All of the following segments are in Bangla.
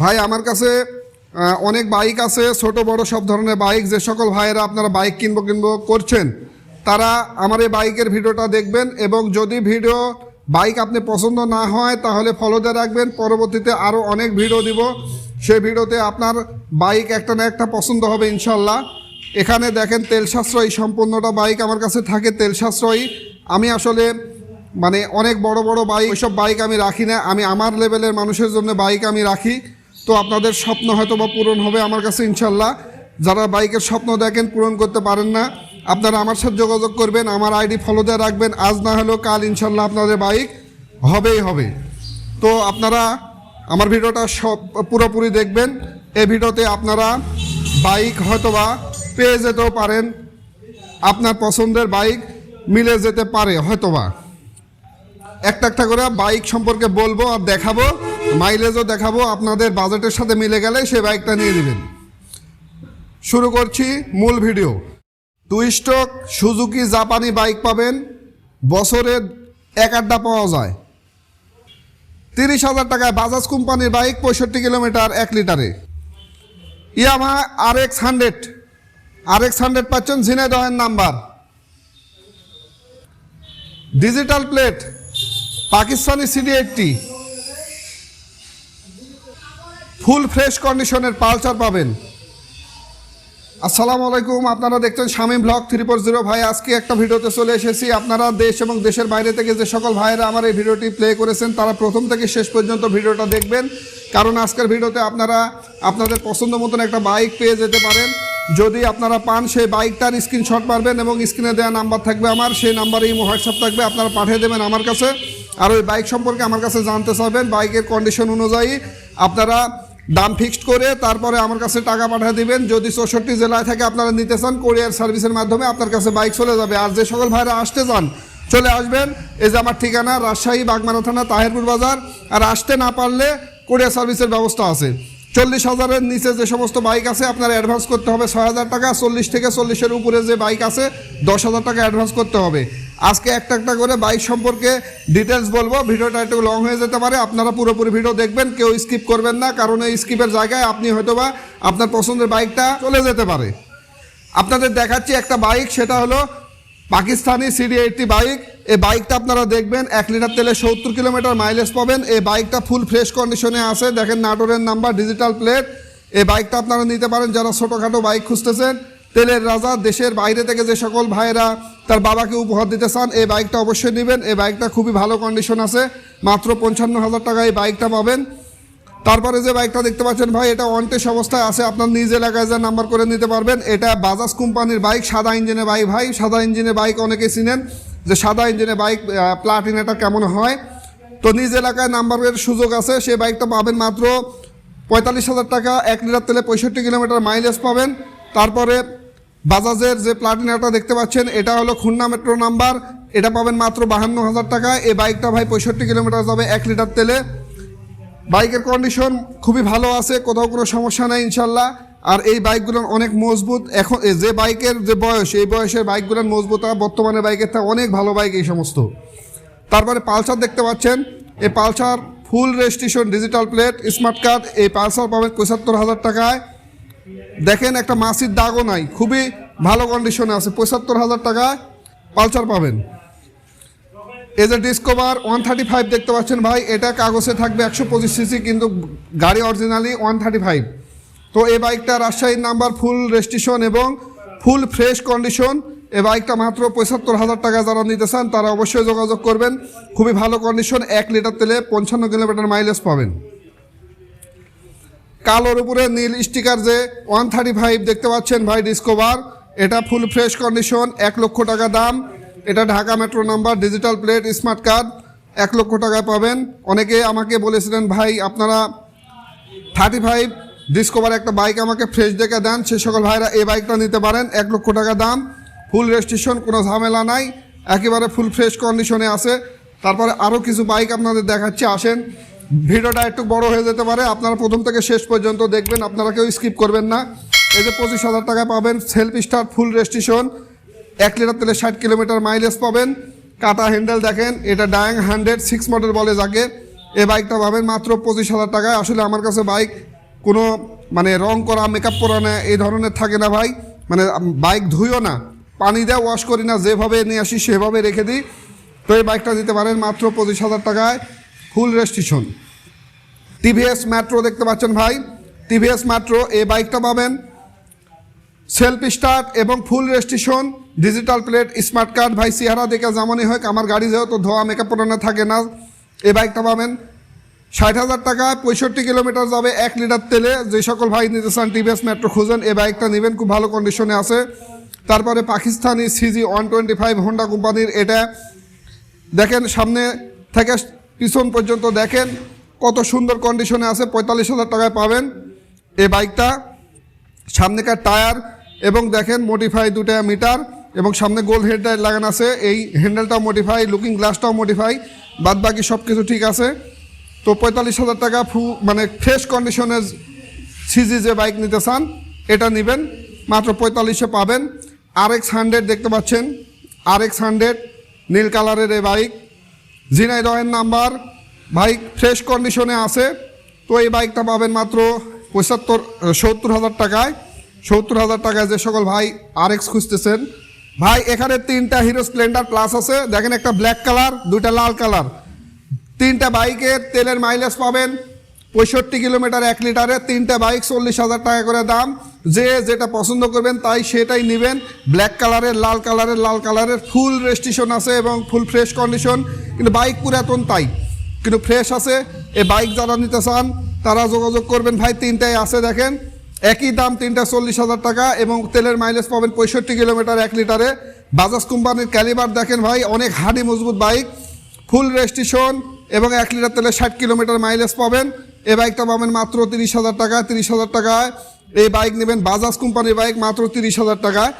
ভাই, আমার কাছে অনেক বাইক আছে, ছোট, বড়, সব ধরনের বাইক। যে সকল ভাইয়েরা আপনারা বাইক কিনবো কিনবো করছেন, তারা আমার এই বাইকের ভিডিওটা দেখবেন এবং যদি ভিডিও বাইক আপনি পছন্দ না হয়, তাহলে ফলো দিয়ে রাখবেন। পরবর্তীতে আরও অনেক ভিডিও দিব। সে ভিডিওতে আপনার বাইক একটা না একটা পছন্দ হবে ইনশাল্লাহ। এখানে দেখেন তেল সাশ্রয়ী সম্পূর্ণটা বাইক আমার কাছে থাকে, তেল সাশ্রয়ী। আমি আসলে মানে অনেক বড় বড় বাইক, ওইসব বাইক আমি রাখি না। আমি আমার লেভেলের মানুষের জন্য বাইক আমি রাখি। তো আপনাদের স্বপ্ন হয়তো বা পূরণ হবে আমার কাছে ইনশাল্লাহ। যারা বাইকের স্বপ্ন দেখেন, পূরণ করতে পারেন না। আপনারা আমার সাথে যোগাযোগ করবেন, আমার আইডি ফলো দিয়ে রাখবেন। আজ না হলেও কাল ইনশাল্লাহ আপনাদের বাইক হবেই হবে। তো আপনারা আমার ভিডিওটা সব পুরোপুরি দেখবেন। এই ভিডিওতে আপনারা বাইক হয়তোবা পেয়ে যেতেও পারেন। আপনার পছন্দের বাইক মিলে যেতে পারে হয়তোবা। একটা একটা করে বাইক সম্পর্কে বলব আর দেখাবো। মাইলেজও দেখাবো, আপনাদের বাজেটের সাথে মিলে গেলে সেই বাইকটা নিয়ে নেবেন। শুরু করছি মূল ভিডিও। টু স্টক সুজুকি জাপানি বাইক পাবেন, বছরে এক আড্ডা পাওয়া যায়। তিরিশ হাজার টাকায় বাজাজ কোম্পানির বাইক, পঁয়ষট্টি কিলোমিটার, এক লিটারে। Yamaha R X hundred. R X hundred পাচ্ছেন ঝিনাইদহের number. Digital plate, Pakistani CD eighty. Full fresh কন্ডিশনের পালচার পাবেন। আসসালামু আলাইকুম, আপনারা দেখছেন Shamim blog three four zero ভাই, আজকে একটা ভিডিওতে চলে এসেছি। আপনারা দেশ এবং দেশের বাইরে থেকে যে সকল ভাইয়েরা আমার এই ভিডিওটি প্লে করেছেন, তারা প্রথম থেকে শেষ পর্যন্ত ভিডিওটা দেখবেন। কারণ আজকের ভিডিওতে আপনারা আপনাদের পছন্দ মতন একটা বাইক পেয়ে যেতে পারেন। যদি আপনারা পান, সেই বাইকটার স্ক্রিনশট মারবেন এবং স্ক্রিনে দেওয়া নাম্বার থাকবে আমার। সেই নাম্বারে ইমো, হোয়াটসঅ্যাপ থাকবে, আপনারা পাঠিয়ে দেবেন আমার কাছে। আর ওই বাইক সম্পর্কে আমার কাছে জানতে চাইবেন। বাইকের কন্ডিশন অনুযায়ী আপনারা দাম ফিক্সড করে তারপরে আমার কাছে টাকা পাঠিয়ে দিবেন। যদি চৌষট্টি জেলায় থাকে আপনারা নিতে চান কোরিয়ার সার্ভিসের মাধ্যমে আপনার কাছে বাইক চলে যাবে। আর যে সকল ভাইরা আসতে চান, চলে আসবেন। এই যে আমার ঠিকানা, রাজশাহী, বাগমারা থানা, তাহেরপুর বাজার। আর আসতে না পারলে কোরিয়ার সার্ভিসের ব্যবস্থা আছে। চল্লিশ হাজারের নিচে যে সমস্ত বাইক আছে, আপনার অ্যাডভান্স করতে হবে ছয় হাজার টাকা, চল্লিশ থেকে চল্লিশের উপরে যে বাইক আছে, দশ হাজার টাকা অ্যাডভান্স করতে হবে। আজকে একটা একটা করে বাইক সম্পর্কে ডিটেলস বলব। ভিডিওটা একটু লং হয়ে যেতে পারে, আপনারা পুরোপুরি ভিডিও দেখবেন, কেউ স্কিপ করবেন না, কারণ এই স্কিপের জায়গায় আপনি হয়তোবা আপনার পছন্দের বাইকটা চলে যেতে পারে। আপনাদের দেখাচ্ছি একটা বাইক, সেটা হলো পাকিস্তানি সিডি এইটটি বাইক, এই বাইকটা আপনারা দেখবেন, এক লিটার তেলে সত্তর কিলোমিটার মাইলেজ পাবেন। এই বাইকটা ফুল ফ্রেশ কন্ডিশনে আছে। দেখেন নাটোরের নাম্বার ডিজিটাল প্লেট এই বাইকটা আপনারা নিতে পারেন যারা ছোটোখাটো বাইক খুঁজতেছেন। তেলের রাজা, দেশের বাইরে থেকে যে সকল ভাইয়েরা তার বাবাকে উপহার দিতে চান, এই বাইকটা অবশ্যই নেবেন। এই বাইকটা খুবই ভালো কন্ডিশন আছে। মাত্র পঞ্চান্ন হাজার টাকা এই বাইকটা পাবেন। তারপরে যে বাইকটা দেখতে পাচ্ছেন ভাই, এটা ওয়ান্টেস অবস্থায় আছে। আপনার নিজ এলাকায় যা নাম্বার করে নিতে পারবেন। এটা বাজাজ কোম্পানির বাইক, সাদা ইঞ্জিনের বাইক। ভাই, সাদা ইঞ্জিনের বাইক অনেকে চিনেন, যে সাদা ইঞ্জিনের বাইক প্লাটিনাটা কেমন হয়। তো নিজ এলাকায় নাম্বারের সুযোগ আছে, সেই বাইকটা পাবেন মাত্র পঁয়তাল্লিশ হাজার টাকা। এক লিটার তেলে পঁয়ষট্টি কিলোমিটার মাইলেজ পাবেন। তারপরে বাজাজের যে প্লাটিনাটা দেখতে পাচ্ছেন, এটা হলো খুলনা মেট্রো নাম্বার এটা পাবেন মাত্র বাহান্ন হাজার টাকা। এই বাইকটা ভাই পঁয়ষট্টি কিলোমিটার যাবে এক লিটার তেলে। বাইকের কন্ডিশন খুবই ভালো আছে, কোথাও কোনো সমস্যা নেই ইনশাল্লাহ। আর এই বাইকগুলো অনেক মজবুত। এখন যে বাইকের যে বয়স, এই বয়সের বাইকগুলোর মজবুত বর্তমানে বাইকের থেকে অনেক ভালো বাইক এই সমস্ত। তারপরে পালসার দেখতে পাচ্ছেন। এই Pulsar full registration digital plate smart card এই পালসার পাবেন পঁচাত্তর হাজার টাকায়। দেখেন একটা মাসির দাগও নাই, খুবই ভালো কন্ডিশনে আছে, পঁচাত্তর হাজার টাকায় পালসার পাবেন। এই যে ডিসকভার ওয়ান থার্টি ফাইভ দেখতে পাচ্ছেন ভাই। এটা কাগজে থাকবে একশো পঁচিশ সিসি, কিন্তু গাড়ি অরিজিনালি ওয়ান থার্টি ফাইভ তো এই বাইকটা রাজশাহীর নাম্বার ফুল রেজিস্ট্রেশন এবং ফুল ফ্রেশ কন্ডিশন এ বাইকটা মাত্র পঁচাত্তর হাজার টাকা যারা নিতে চান, তারা অবশ্যই যোগাযোগ করবেন। খুবই ভালো কন্ডিশন এক লিটার তেলে পঞ্চান্ন কিলোমিটার মাইলেজ পাবেন। কালোর উপরে নীল স্টিকার যে ওয়ান থার্টি ফাইভ দেখতে পাচ্ছেন ভাই ডিসকোভার এটা ফুল ফ্রেশ কন্ডিশন এক লক্ষ টাকা দাম। এটা Dhaka metro number digital plate smart card এক লক্ষ টাকায় পাবেন। অনেকে আমাকে বলেছিলেন, ভাই, আপনারা থার্টি ফাইভ ডিসকভার একটা বাইক আমাকে ফ্রেশ দেখে দেন। সে সকল ভাইরা এই বাইকটা নিতে পারেন, এক লক্ষ টাকা দাম। ফুল রেজিস্ট্রেশন কোনো ঝামেলা নাই। একেবারে ফুল ফ্রেশ কন্ডিশনে আছে। তারপরে আরও কিছু বাইক আপনাদের দেখাচ্ছি, আসেন। ভিডিওটা একটু বড় হয়ে যেতে পারে। আপনারা প্রথম থেকে শেষ পর্যন্ত দেখবেন, আপনারা কেউ স্কিপ করবেন না। এই যে পঁচিশ হাজার টাকায় পাবেন সেলফ স্টার ফুল রেজিস্ট্রেশন এক লিটার তেলে ষাট কিলোমিটার মাইলেজ পাবেন। কাটা হ্যান্ডেল দেখেন, এটা ডায়াং হান্ড্রেড সিক্স মডেল বলে যাকে। এই বাইকটা পাবেন মাত্র পঁচিশ হাজার টাকায়। আসলে আমার কাছে বাইক কোনো মানে রং করা মেকআপ করা না, এই ধরনের থাকে না ভাই। মানে বাইক ধুইও না, পানি দেওয়া ওয়াশ করি না, যেভাবে নিয়ে আসি সেভাবে রেখে দিই। তো এই বাইকটা দিতে পারেন মাত্র পঁচিশ হাজার টাকায় ফুল রেজিস্ট্রেশন টিভিএস মেট্রো দেখতে পাচ্ছেন ভাই। টিভিএস মেট্রো এই বাইকটা পাবেন। সেলফ স্টার্ট এবং full registration digital plate smart card ভাই, চেহারা দেখে যেমনই হোক, আমার গাড়ি যেহেতু ধোয়া মেকআপ পরানো থাকে না, এই বাইকটা পাবেন। ষাট হাজার টাকায় পঁয়ষট্টি কিলোমিটার যাবে, এক লিটার তেলে। যে সকল ভাই নিতে চান টিভিএস মেট্রো খুঁজেন, এই বাইকটা নেবেন, খুব ভালো কন্ডিশনে আছে। তারপরে Pakistani CG one twenty five Honda কোম্পানির এটা। দেখেন, সামনে থেকে পিছন পর্যন্ত দেখেন, কত সুন্দর কন্ডিশনে আছে, পঁয়তাল্লিশ হাজার টাকায় পাবেন এই বাইকটা সামনেকার টায়ার এবং দেখেন মোডিফাই দুটা মিটার এবং সামনে গোল হেডলাইট লাগানো আছে। এই হ্যান্ডেলটাও মডিফাই লুকিং গ্লাসটাও মডিফাই বাদ বাকি সব কিছু ঠিক আছে। তো পঁয়তাল্লিশ হাজার টাকা ফু মানে ফ্রেশ কন্ডিশনের সিজি যে বাইক নিতে চান, এটা নেবেন। মাত্র পঁয়তাল্লিশে পাবেন। আর এক্স হান্ড্রেড দেখতে পাচ্ছেন। আর এক্স হান্ড্রেড নীল কালারের এই বাইক ঝিনাইদহের নাম্বার বাইক ফ্রেশ কন্ডিশনে আছে। তো এই বাইকটা পাবেন মাত্র পঁচাত্তর, সত্তর হাজার টাকায়। সত্তর হাজার টাকায় যে সকল ভাই আর এক্স খুঁজতেছেন ভাই, এখানে তিনটা হিরো স্প্লেন্ডার প্লাস আছে। দেখেন একটা ব্ল্যাক কালার দুইটা লাল কালার তিনটা বাইকের তেলের মাইলেজ পাবেন পঁয়ষট্টি কিলোমিটার এক লিটারে। তিনটা বাইক চল্লিশ হাজার টাকা করে দাম। যে যেটা পছন্দ করবেন তাই সেটাই নেবেন। ব্ল্যাক কালারের লাল কালারের লাল কালারের ফুল রেজিস্ট্রেশন আছে এবং ফুল ফ্রেশ কন্ডিশন কিন্তু বাইক পুরাতন তাই। কিন্তু ফ্রেশ আছে। এই বাইক যারা নিতে চান, তারা যোগাযোগ করবেন। ভাই, তিনটাই আছে, দেখেন। একই দাম তিনটা চল্লিশ হাজার টাকা এবং তেলের মাইলেজ পাবেন পঁয়ষট্টি কিলোমিটার এক লিটারে। বাজাজ কোম্পানির ক্যালিবার দেখেন ভাই, অনেক হাডি মজবুত বাইক ফুল রেজিস্ট্রেশন এবং এক লিটার তেলে ষাট কিলোমিটার মাইলেজ পাবেন। এই বাইকটা পাবেন মাত্র তিরিশ হাজার টাকা, তিরিশ হাজার টাকায়। এই বাইক নেবেন বাজাজ কোম্পানির বাইক মাত্র তিরিশ হাজার টাকায়।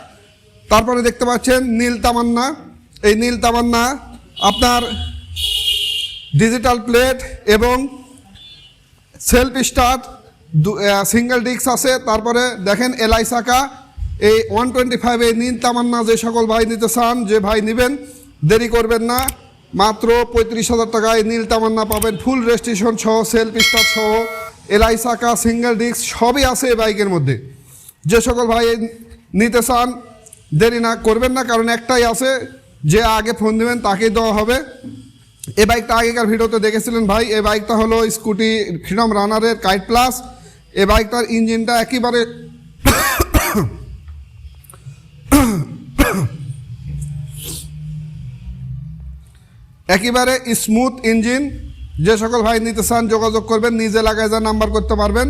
তারপরে দেখতে পাচ্ছেন নীল তামান্না। এই নীল তামান্না আপনার ডিজিটাল প্লেট এবং সেলফ স্টার্ট সিঙ্গেল ডিস্ক আছে, তারপরে দেখেন এলআই চাকা এই ওয়ান টোয়েন্টি ফাইভে নীল তামান্না যে সকল ভাই নিতে চান, যে ভাই নেবেন, দেরি করবেন না। মাত্র পঁয়ত্রিশ হাজার টাকায় নীল তামান্না পাবেন ফুল রেজিস্ট্রেশন সহ সেলফ স্টার্ট সহ, এলআই চাকা সিঙ্গেল ডিস্ক সবই আছে এই বাইকের মধ্যে। যে সকল ভাই নিতে চান, দেরি না, করবেন না, কারণ একটাই আছে, যে আগে ফোন দেবেন, তাকেই দেওয়া হবে। এই বাইকটা আগেকার ভিডিওতে দেখেছিলেন ভাই, এই বাইকটা হলো স্কুটি ফ্রিডম রানারের কাইট প্লাস এই বাইকটার ইঞ্জিনটা একেবারে একেবারে স্মুথ ইঞ্জিন যে সকল ভাই নিতে চান, যোগাযোগ করবেন, নিজে লাগায় যা নাম্বার করতে পারবেন।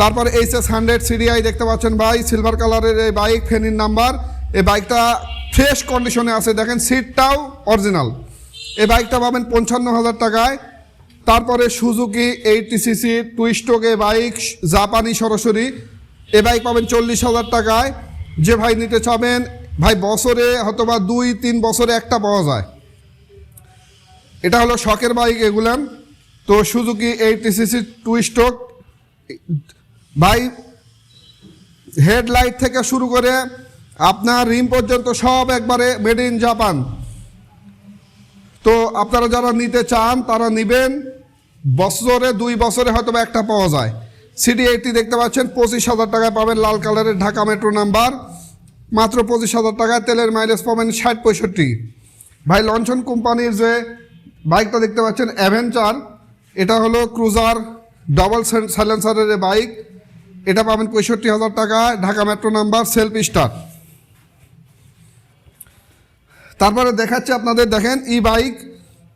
তারপরে এইচ এস হান্ড্রেড সিডিআই দেখতে পাচ্ছেন ভাই সিলভার কালারের এই বাইক ফেনির নাম্বার এই বাইকটা ফ্রেশ কন্ডিশনে আছে, দেখেন সিটটাও অরিজিনাল এই বাইকটা পাবেন পঞ্চান্ন হাজার টাকায়। তারপরে Suzuki eighty CC two stroke bike জাপানি সরাসরি। এ বাইক পাবেন চল্লিশ হাজার টাকায়। যে ভাই নিতে চাবেন, ভাই বছরে হয়তোবা দুই, তিন বছরে একটা পাওয়া যায়। এটা হলো শখের বাইক এগুলান তো Suzuki eighty CC two stroke ভাই হেডলাইট থেকে শুরু করে আপনার রিম পর্যন্ত সব একবারে মেড ইন জাপান। তো আপনারা যারা নিতে চান, তারা নেবেন। বছরে দুই বছরে হয়তো বা একটা পাওয়া যায়। সিডি এইটটি দেখতে পাচ্ছেন, পঁচিশ হাজার টাকায় পাবেন লাল কালারের ঢাকা মেট্রো নাম্বার মাত্র পঁচিশ হাজার টাকায় তেলের মাইলেজ পাবেন ষাট পঁয়ষট্টি। ভাই, লঞ্চন কোম্পানির যে বাইকটা দেখতে পাচ্ছেন অ্যাভেঞ্চার এটা হলো ক্রুজার ডবল সাইলেন্সারের বাইক এটা পাবেন পঁয়ষট্টি হাজার টাকা Dhaka metro number self start তারপরে দেখাচ্ছে আপনাদের, দেখেন ই বাইক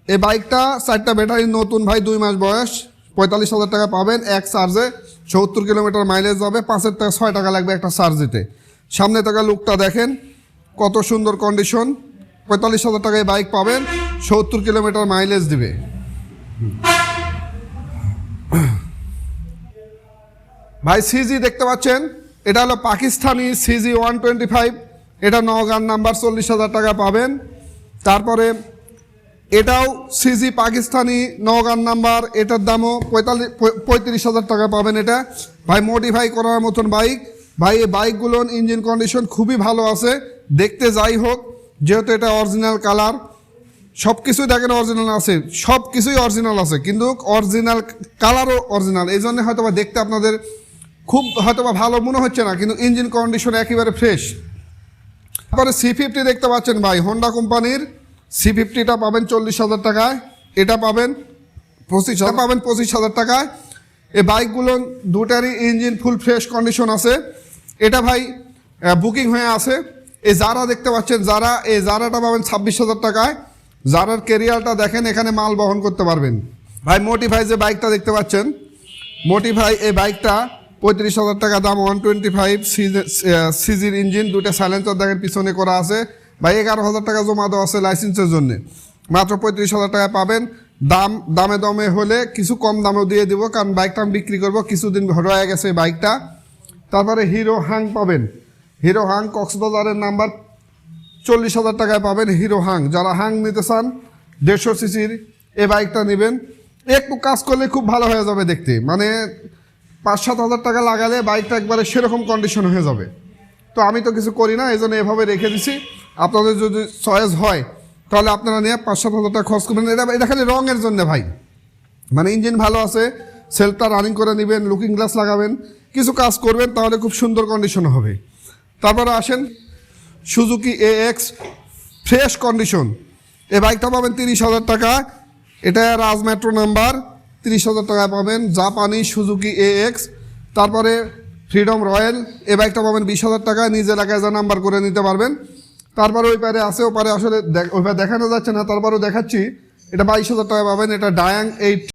এই বাইকটা চারটা ব্যাটারি, নতুন ভাই, দুই মাস বয়স। পঁয়তাল্লিশ হাজার টাকা পাবেন এক চার্জে সত্তর কিলোমিটার মাইলেজ যাবে পাঁচের টাকা ছয় টাকা লাগবে একটা চার্জ দিতে। সামনে থাকা লুকটা দেখেন। কত সুন্দর কন্ডিশন পঁয়তাল্লিশ হাজার টাকায় বাইক পাবেন। সত্তর কিলোমিটার মাইলেজ দিবে। ভাই সিজি দেখতে পাচ্ছেন? এটা হলো Pakistani CG one twenty five এটা নগান নাম্বার চল্লিশ হাজার টাকা পাবেন। তারপরে এটাও সিজি পাকিস্তানি নগান নাম্বার, এটার দামও পঁয়তাল্লিশ পঁয়ত্রিশ হাজার টাকা পাবেন এটা। ভাই মডিফাই করার মতন বাইক ভাই, এই বাইকগুলোর ইঞ্জিন কন্ডিশন খুবই ভালো আছে। দেখতে যাই হোক, যেহেতু এটা অরিজিনাল কালার সব কিছুই দেখেন অরিজিনাল আছে সব কিছুই অরিজিনাল আছে, কিন্তু অরিজিনাল কালারও অরিজিনাল এই জন্য হয়তো দেখতে আপনাদের খুব হয়তো ভালো মনে হচ্ছে না, কিন্তু ইঞ্জিন কন্ডিশন একেবারে ফ্রেশ তারপরে সি ফিফটি দেখতে পাচ্ছেন ভাই হোন্ডা কোম্পানির সি ফিফটিটা পাবেন চল্লিশ হাজার টাকায়, এটা পাবেন পঁচিশ হাজার পাবেন পঁচিশ হাজার টাকায়। এই বাইকগুলো দুটারই ইঞ্জিন ফুল ফ্রেশ কন্ডিশন আছে। এটা ভাই বুকিং হয়ে আছে। এই যারা দেখতে পাচ্ছেন যারা এই যারাটা পাবেন ছাব্বিশ হাজার টাকায়। যারার কেরিয়ারটা দেখেন, এখানে মাল বহন করতে পারবেন। ভাই মোটিফাই যে বাইকটা দেখতে পাচ্ছেন মোটিফাই এই বাইকটা পঁয়ত্রিশ হাজার টাকা দাম ওয়ান টোয়েন্টি ফাইভ সিজির ইঞ্জিন দুটো সাইলেন্সার দেখেন, পিছনে করা আছে। ভাই, এগারো হাজার টাকা জমা দেওয়া আছে লাইসেন্সের জন্য। মাত্র পঁয়ত্রিশ হাজার টাকা পাবেন। দাম, দামে দমে হলে কিছু কম দামেও দিয়ে দিব, কারণ বাইকটা আমি বিক্রি করব, কিছুদিন রয়ে গেছে এই বাইকটা তারপরে হিরো হাং পাবেন। হিরো হাং কক্সবাজারের নাম্বার চল্লিশ হাজার টাকায় পাবেন হিরো হাং যারা হাং নিতে চান, দেড়শো সিসির এ বাইকটা নেবেন। একটু কাজ করলে খুব ভালো হয়ে যাবে দেখতে। মানে পাঁচ, সাত হাজার টাকা লাগালে বাইকটা একবারে সেরকম কন্ডিশন হয়ে যাবে। তো আমি তো কিছু করি না এই জন্য এভাবে রেখে দিছি। আপনাদের যদি চয়েস হয়, তাহলে আপনারা নিয়ে পাঁচ সাত হাজার টাকা খরচ করবেন। এটা এটা খালি রঙের জন্য ভাই। মানে ইঞ্জিন ভালো আছে সেলটা রানিং করে নেবেন লুকিং গ্লাস লাগাবেন, কিছু কাজ করবেন, তাহলে খুব সুন্দর কন্ডিশন হবে। তারপরে আসেন Suzuki A X fresh condition এই বাইকটা পাবেন তিরিশ হাজার টাকা। এটা রাজ মেট্রো নাম্বার তিরিশ হাজার টাকায় পাবেন জাপানি সুজুকি এ এক্স তারপরে ফ্রিডম রয়্যাল এ বাইকটা পাবেন বিশ হাজার টাকা। নিজ এলাকায় যা নাম্বার করে নিতে পারবেন। তারপরে ওই পারে আছে, ও পারে আসলে ওই পারে দেখানো যাচ্ছে না, তারপরেও দেখাচ্ছি। এটা বাইশ হাজার টাকা পাবেন, এটা ডায়াং এইট